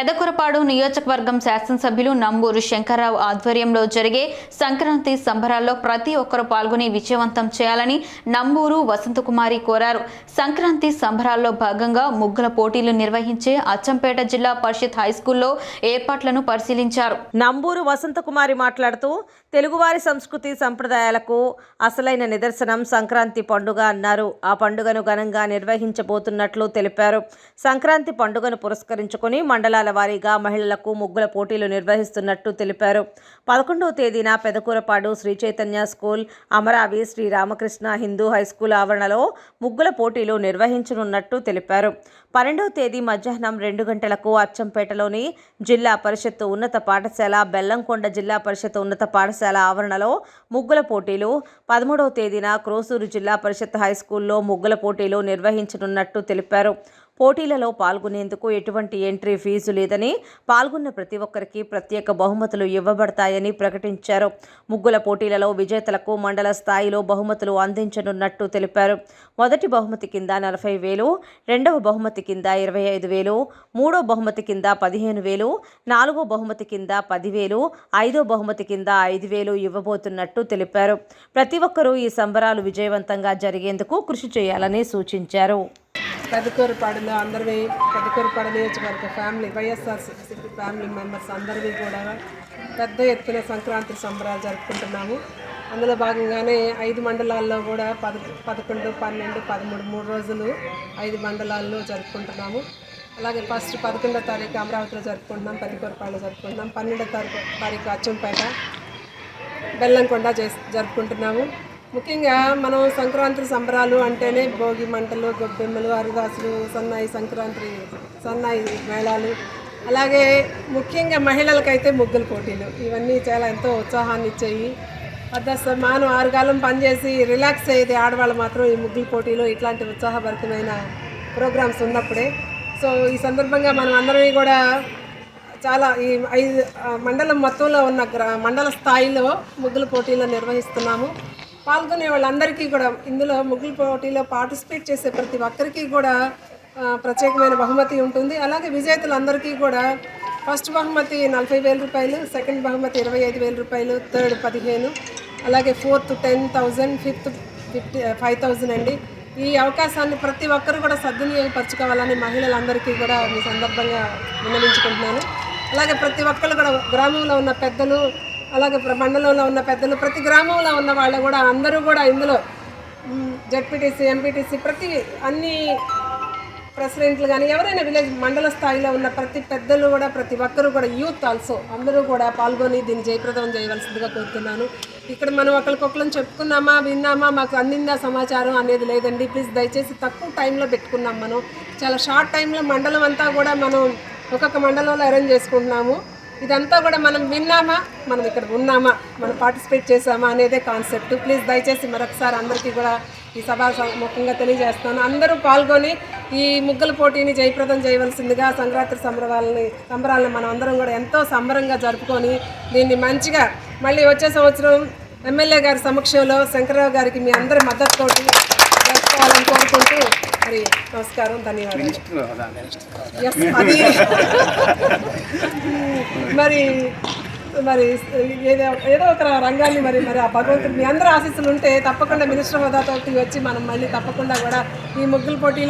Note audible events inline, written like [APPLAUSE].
పెదకురపాడు నియోజకవర్గం శాసనసభ్యులు నంబూరు శంకర్రావు ఆధ్వర్యంలో జరిగే సంక్రాంతి సంబరాల్లో ప్రతి ఒక్కరూ పాల్గొని విజయవంతం చేయాలని నంబూరు వసంతకుమారి కోరారు. సంక్రాంతి సంబరాల్లో భాగంగా ముగ్గుల పోటీలు నిర్వహించే అచ్చంపేట జిల్లా పరిషత్ హైస్కూల్లో ఏర్పాట్లను పరిశీలించారు. నంబూరు వసంతకుమారి మాట్లాడుతూ తెలుగువారి సంస్కృతి సంప్రదాయాలకు అసలైన నిదర్శనం సంక్రాంతి పండుగ అన్నారు. ఆ పండుగను ఘనంగా నిర్వహించబోతున్నట్లు తెలిపారు. సంక్రాంతి పండుగను పురస్కరించుకొని మండలాల వారీగా మహిళలకు ముగ్గుల పోటీలు నిర్వహిస్తున్నట్టు తెలిపారు. పదకొండవ తేదీన పెదకూరపాడు శ్రీ చైతన్య స్కూల్ అమరావి శ్రీ రామకృష్ణ హిందూ హై స్కూల్ ఆవరణలో ముగ్గుల పోటీలు నిర్వహించనున్నట్టు తెలిపారు. పన్నెండవ తేదీ మధ్యాహ్నం రెండు గంటలకు అచ్చంపేటలోని జిల్లా పరిషత్ ఉన్నత పాఠశాల బెల్లంకొండ జిల్లా పరిషత్ ఉన్నత పాఠశాల ఆవరణలో ముగ్గుల పోటీలు పదమూడవ తేదీన క్రోసూరు జిల్లా పరిషత్ హై స్కూల్లో ముగ్గుల పోటీలు నిర్వహించనున్నట్టు తెలిపారు. పోటీలలో పాల్గొనేందుకు ఎటువంటి ఎంట్రీ ఫీజు లేదని పాల్గొన్న ప్రతి ఒక్కరికి ప్రత్యేక బహుమతులు ఇవ్వబడతాయని ప్రకటించారు. ముగ్గుల పోటీలలో విజేతలకు మండల స్థాయిలో బహుమతులు అందించనున్నట్టు తెలిపారు. మొదటి బహుమతి కింద నలభై వేలు రెండవ బహుమతి కింద ఇరవై ఐదు వేలు మూడో బహుమతి కింద పదిహేను వేలు నాలుగో బహుమతి కింద పదివేలు ఐదో బహుమతి కింద ఐదు వేలు ఇవ్వబోతున్నట్టు తెలిపారు. ప్రతి ఒక్కరూ ఈ సంబరాలు విజయవంతంగా జరిగేందుకు కృషి చేయాలని సూచించారు. పెదకూరుపాడులో అందరివి పెదకూరుపాడు నియోజకవర్గ ఫ్యామిలీ వైఎస్ఆర్సీపీ ఫ్యామిలీ మెంబర్స్ అందరివి కూడా పెద్ద ఎత్తున సంక్రాంతి సంబరాలు జరుపుకుంటున్నాము. అందులో భాగంగానే ఐదు మండలాల్లో కూడా పద పదకొండు పన్నెండు పదమూడు మూడు రోజులు ఐదు మండలాల్లో జరుపుకుంటున్నాము. అలాగే ఫస్ట్ పదకొండో తారీఖు అమరావతిలో జరుపుకుంటున్నాం పెద్దకూరపాడులో జరుపుకుంటున్నాం పన్నెండో తారీఖు తారీఖు అచ్చంపేట బెల్లంకొండ చేసి జరుపుకుంటున్నాము. ముఖ్యంగా మనం సంక్రాంతి సంబరాలు అంటేనే భోగి మంటలు గొబ్బెమ్మలు హరిదాసులు సన్నాయి సంక్రాంతి సన్నాయి మేళాలు అలాగే ముఖ్యంగా మహిళలకైతే ముగ్గుల పోటీలు. ఇవన్నీ చాలా ఎంతో ఉత్సాహాన్ని ఇచ్చాయి. అద్దస్త మాను ఆరుగాలం పనిచేసి రిలాక్స్ అయ్యేది ఆడవాళ్ళు మాత్రం ఈ ముగ్గుల పోటీలు ఇట్లాంటి ఉత్సాహభరితమైన ప్రోగ్రామ్స్ ఉన్నప్పుడే. సో ఈ సందర్భంగా మనం అందరం కూడా చాలా ఈ ఐదు మండలం మొత్తంలో ఉన్న గ్రా మండల స్థాయిలో ముగ్గుల పోటీలు నిర్వహిస్తున్నాము. పాల్గొనే వాళ్ళందరికీ కూడా ఇందులో ముగ్గుల పోటీలో పార్టిసిపేట్ చేసే ప్రతి ఒక్కరికి కూడా ప్రత్యేకమైన బహుమతి ఉంటుంది. అలాగే విజేతలందరికీ కూడా ఫస్ట్ బహుమతి నలభై వేల రూపాయలు సెకండ్ బహుమతి ఇరవై ఐదు వేల రూపాయలు థర్డ్ పదిహేను అలాగే fourth ten thousand fifth fifty five thousand అండి. ఈ అవకాశాన్ని ప్రతి ఒక్కరు కూడా సద్వినియోగపరచుకోవాలని మహిళలందరికీ కూడా మీ సందర్భంగా విన్నవించుకుంటున్నాను. అలాగే ప్రతి ఒక్కరు కూడా గ్రామంలో ఉన్న పెద్దలు అలాగే మండలంలో ఉన్న పెద్దలు ప్రతి గ్రామంలో ఉన్న వాళ్ళు కూడా అందరూ కూడా ఇందులో జడ్పీటీసీ ఎంపీటీసీ ప్రతి అన్ని ప్రెసిడెంట్లు కానీ ఎవరైనా విలేజ్ మండల స్థాయిలో ఉన్న ప్రతి పెద్దలు కూడా ప్రతి ఒక్కరు కూడా యూత్ ఆల్సో అందరూ కూడా పాల్గొని దీన్ని జయప్రదం చేయవలసిందిగా కోరుతున్నాను. ఇక్కడ మనం ఒకరికొకరం చెప్పుకున్నామా విన్నామా మాకు అందిందా సమాచారం అనేది లేదండి. ప్లీజ్ దయచేసి తక్కువ టైంలో పెట్టుకున్నాం మనం. చాలా షార్ట్ టైంలో మండలం అంతా కూడా మనం ఒక్కొక్క మండలంలో అరేంజ్ చేసుకుంటున్నాము. ఇదంతా కూడా మనం విన్నామా? మనం ఇక్కడ ఉన్నామా? మనం పార్టిసిపేట్ చేసామా అనేదే కాన్సెప్ట్. ప్లీజ్ దయచేసి మరొకసారి అందరికీ కూడా ఈ సభా ముఖంగా తెలియజేస్తాను అందరూ పాల్గొని ఈ ముగ్గుల పోటీని జయప్రదం చేయవలసిందిగా సంక్రాంతి సంబరాలని సంబరాలను మనం అందరం కూడా ఎంతో సంబరంగా జరుపుకొని దీన్ని మంచిగా మళ్ళీ వచ్చే సంవత్సరం ఎమ్మెల్యే గారి సమక్షంలో శంకరరావు గారికి మీ అందరి మద్దతుతోటి జరుపుకోవాలని కోరుకుంటూ మరి నమస్కారం ధన్యవాదాలు. [LAUGHS] మరి మరి ఏదో ఏదో ఒక రంగాన్ని మరి మరి ఆ భగవంతుడు మీ అందరూ ఆశీస్సులు ఉంటే తప్పకుండా మినిస్టర్ హోదాతో వచ్చి మనం మళ్ళీ తప్పకుండా కూడా ఈ ముగ్గుల పోటీలో